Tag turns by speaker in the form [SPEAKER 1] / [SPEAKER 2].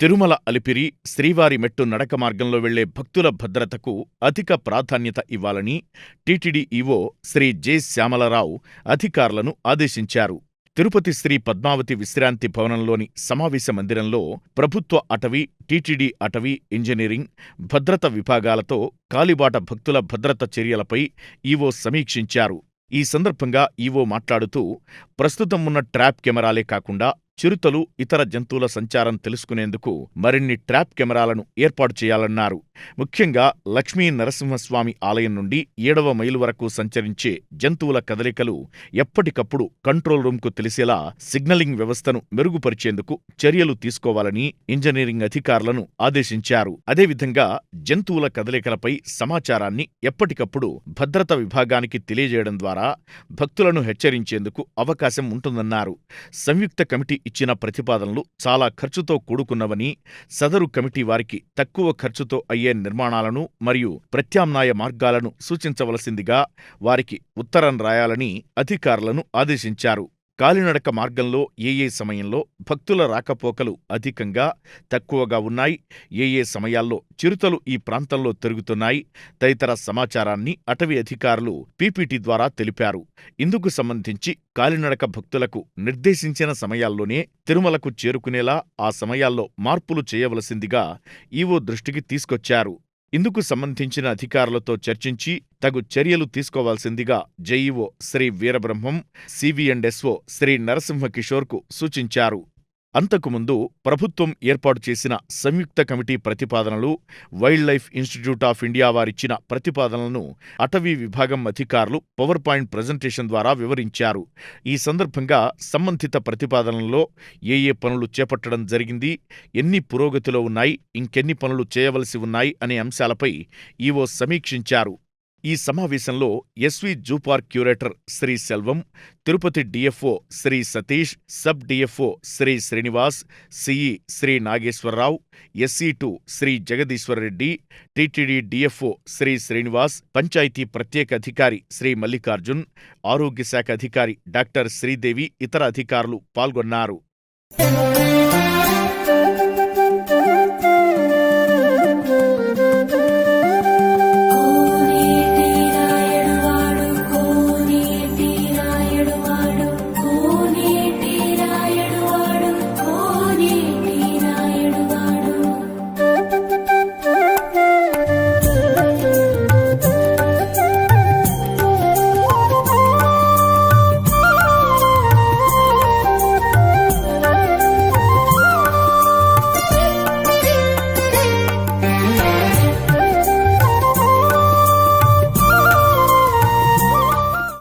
[SPEAKER 1] తిరుమల అలిపిరి శ్రీవారి మెట్టు నడక మార్గంలో వెళ్ళే భక్తుల భద్రతకు అధిక ప్రాధాన్యత ఇవ్వాలని TTD EO Shri J Shyamala Rao అధికారులను ఆదేశించారు. తిరుపతి శ్రీ పద్మావతి విశ్రాంతి భవనంలోని సమావేశ మందిరంలో ప్రభుత్వ అటవీ, టీటీడీ అటవీ, ఇంజనీరింగ్, భద్రత విభాగాలతో కాలిబాట భక్తుల భద్రత చర్యలపై ఈవో సమీక్షించారు. ఈ సందర్భంగా ఈవో మాట్లాడుతూ ప్రస్తుతం ఉన్న ట్రాప్ కెమెరాలే కాకుండా చిరుతలు, ఇతర జంతువుల సంచారం తెలుసుకునేందుకు మరిన్ని ట్రాప్ కెమెరాలను ఏర్పాటు చేయాలన్నారు. ముఖ్యంగా లక్ష్మీ నరసింహస్వామి ఆలయం నుండి ఏడవ మైలు వరకు సంచరించే జంతువుల కదలికలు ఎప్పటికప్పుడు కంట్రోల్ రూంకు తెలిసేలా సిగ్నలింగ్ వ్యవస్థను మెరుగుపరిచేందుకు చర్యలు తీసుకోవాలని ఇంజనీరింగ్ అధికారులను ఆదేశించారు. అదేవిధంగా జంతువుల కదలికలపై సమాచారాన్ని ఎప్పటికప్పుడు భద్రత విభాగానికి తెలియజేయడం ద్వారా భక్తులను హెచ్చరించేందుకు అవకాశం ఉంటుందన్నారు. సంయుక్త కమిటీ ఇచ్చిన ప్రతిపాదనలు చాలా ఖర్చుతో కూడుకున్నవని, సదరు కమిటీ వారికి తక్కువ ఖర్చుతో అయ్యే నిర్మాణాలను మరియు ప్రత్యామ్నాయ మార్గాలను సూచించవలసిందిగా వారికి ఉత్తరం రాయాలని అధికారులను ఆదేశించారు. కాలినడక మార్గంలో ఏయే సమయంలో భక్తుల రాకపోకలు అధికంగా, తక్కువగా ఉన్నాయి, ఏయే సమయాల్లో చిరుతలు ఈ ప్రాంతంలో తిరుగుతున్నాయి తదితర సమాచారాన్ని అటవీ అధికారులు పీపీటీ ద్వారా తెలిపారు. ఇందుకు సంబంధించి కాలినడక భక్తులకు నిర్దేశించిన సమయాల్లోనే తిరుమలకు చేరుకునేలా ఆ సమయాల్లో మార్పులు చేయవలసిందిగా ఈవో దృష్టికి తీసుకొచ్చారు. ఇందుకు సంబంధించిన అధికారులతో చర్చించి తగు చర్యలు తీసుకోవాల్సిందిగా JEO Shri Veerabrahmam, CV and SO Shri Narasimha కిషోర్కు సూచించారు. అంతకుముందు ప్రభుత్వం ఏర్పాటు చేసిన సంయుక్త కమిటీ ప్రతిపాదనలు, wild life institute of India వారిచ్చిన ప్రతిపాదనలను అటవీ విభాగం అధికారులు పవర్ పాయింట్ ప్రజెంటేషన్ ద్వారా వివరించారు. ఈ సందర్భంగా సంబంధిత ప్రతిపాదనల్లో ఏయే పనులు చేపట్టడం జరిగింది, ఎన్ని పురోగతిలో ఉన్నాయి, ఇంకెన్ని పనులు చేయవలసి ఉన్నాయి అనే అంశాలపై ఈవో సమీక్షించారు. ఈ సమావేశంలో SV zoo park curator Shri Selvam, Tirupati DFO Shri Satish, sub DFO Shri Srinivas, CE Shri Nageswara Rao, SC two Shri Jagadeeswara Reddy, TTD DFO Shri Srinivas, panchayat ప్రత్యేక అధికారి శ్రీ మల్లికార్జున్, ఆరోగ్య శాఖ అధికారి డాక్టర్ శ్రీదేవి ఇతర అధికారులు పాల్గొన్నారు.